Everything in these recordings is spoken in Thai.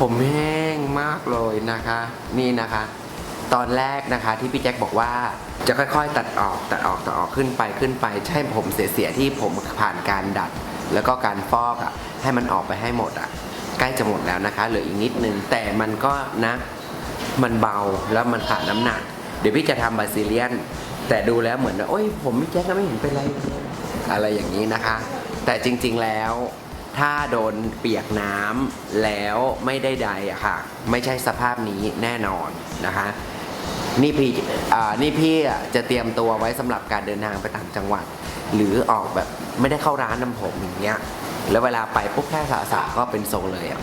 ผมแห้งมากเลยนะคะ นี่นะคะ ตอนแรกนะคะที่พี่แจ็คบอกว่าจะค่อยๆ ตัดออกตัดออกตัดออกขึ้นไปขึ้นไป ใช่ผมเสียๆที่ผมผ่านการดัด แล้วก็การฟอกอะ ให้มันออกไปให้หมดอะ ใกล้จะหมดแล้วนะคะ เหลืออีกนิดนึงแต่มันก็นะ มันเบาแล้วมันขาดน้ำหนัก เดี๋ยวพี่จะทำบาซิเลียน แต่ดูแล้วเหมือนว่าโอ้ยผมพี่แจ็คก็ไม่เห็นเป็นไรเลยอะไรอย่างนี้นะคะ แต่จริง ๆแล้ว ถ้าโดนเปียกน้ำแล้วไม่ได้ใดอะค่ะ ไม่ใช่สภาพนี้แน่นอนนะคะ นี่พี่นี่พี่จะเตรียมตัวไว้สำหรับการเดินทางไปต่างจังหวัด หรือออกแบบไม่ได้เข้าร้านน้ำผมอย่างเงี้ยแล้วเวลาไปปุ๊บแค่สาสาก็เป็นทรงเลยอะ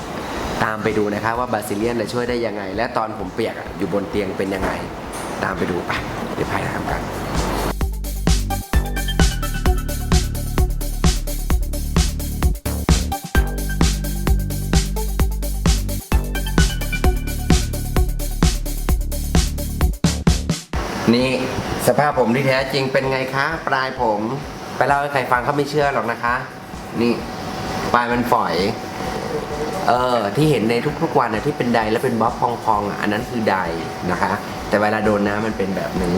ตามไปดูนะคะว่าบาซิเลียนจะช่วยได้ยังไง และตอนผมเปียกอะอยู่บนเตียงเป็นยังไง ตามไปดูไปเดี๋ยวพายทำกัน นี่สภาพผมที่แท้จริงเป็นไงคะ ปลายผม ไปเล่าให้ใครฟังเขาไม่เชื่อหรอกนะคะ นี่ปลายมันฝอย เออ ที่เห็นในทุกๆวันนะที่เป็นไดแล้วเป็นบ๊อบพองๆอะอันนั้นคือไดนะคะ แต่เวลาโดนน้ำมันเป็นแบบนี้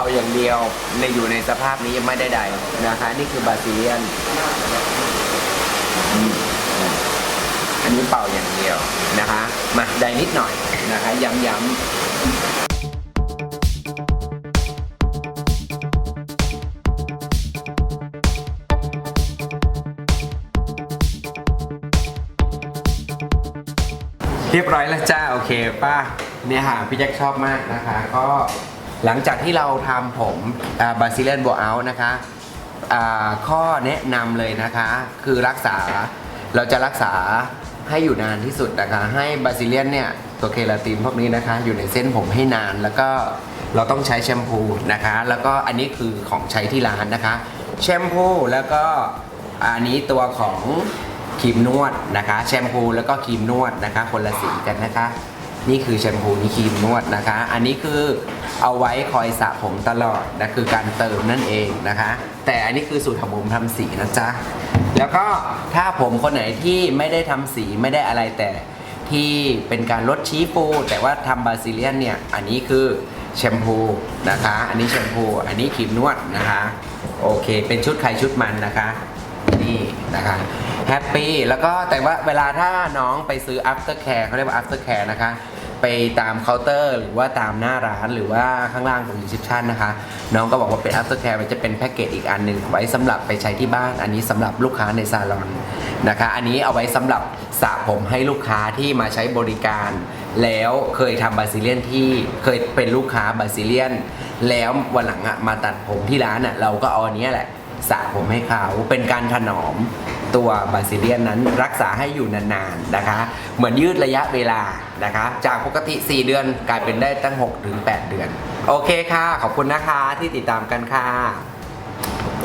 าอย่างเดียวในอยู่ในสภาพนี้ยังไม่ได้ใดนะคะ นี่คือบาซิเลียน อันนี้เป่าอย่างเดียวนะคะ มาได้นิดหน่อยนะคะ ย้ำๆเรียบร้อยแล้วจ้า โอเคป้าเนี่ยค่พี่แจ็คชอบมากนะคะ ก็ หลังจากที่เราทำผมบาซิเลียนโบเอานะคะข้อแนะนำเลยนะคะ คือรักษาเราจะรักษาให้อยู่นานที่สุดนะคะ ให้บาซิเลียนเนี่ยตัวเคลาตินพวกนี้นะคะ อยู่ในเส้นผมให้นานแล้วก็เราต้องใช้แชมพูนะคะ แล้วก็อันนี้คือของใช้ที่ร้านนะคะ แชมพูแล้วก็อันนี้ตัวของครีมนวดนะคะ แชมพูแล้วก็ครีมนวดนะคะ คนละสีกันนะคะ นี่คือแชมพูนี่ครีมนวดนะคะ อันนี้คือเอาไว้คอยสระผมตลอดนะคือการเติมนั่นเองนะคะ แต่อันนี้คือสูตรของผมทำสีนะจ๊ะ แล้วก็ถ้าผมคนไหนที่ไม่ได้ทำสีไม่ได้อะไรแต่ที่เป็นการลดชี้ฟูแต่ว่าทำบาซิเลียนเนี่ย อันนี้คือแชมพูนะคะ อันนี้แชมพู อันนี้ครีมนวดนะคะ โอเค เป็นชุดใครชุดมันนะคะ นี่นะคะแฮปปี้แล้วก็แต่ว่าเวลาถ้าน้องไปซื้อ after care เขาเรียกว่า after care นะคะ ไปตามเคาน์เตอร์ หรือว่าตามหน้าร้านหรือว่าข้างล่างของรีเซพชันนะคะ น้องก็บอกว่าเป็น after care มันจะเป็นแพ็กเกจอีกอันหนึ่งไว้สำหรับไปใช้ที่บ้าน อันนี้สำหรับลูกค้าในซาลอนนะคะ อันนี้เอาไว้สำหรับสระผมให้ลูกค้าที่มาใช้บริการ แล้วเคยทำบาซิเลียนที่เคยเป็นลูกค้าบาซิเลียน แล้ววันหลังอะมาตัดผมที่ร้านอะเราก็เอาอันเนี้ยแหละสระผมให้เขาเป็นการถนอม ตัวบาซิเลียนนั้นรักษาให้อยู่นานๆนะคะ เหมือนยืดระยะเวลานะคะ จากปกติ 4 เดือนกลายเป็นได้ตั้ง6ถึง8เดือน โอเคค่ะ ขอบคุณนะคะที่ติดตามกันค่ะ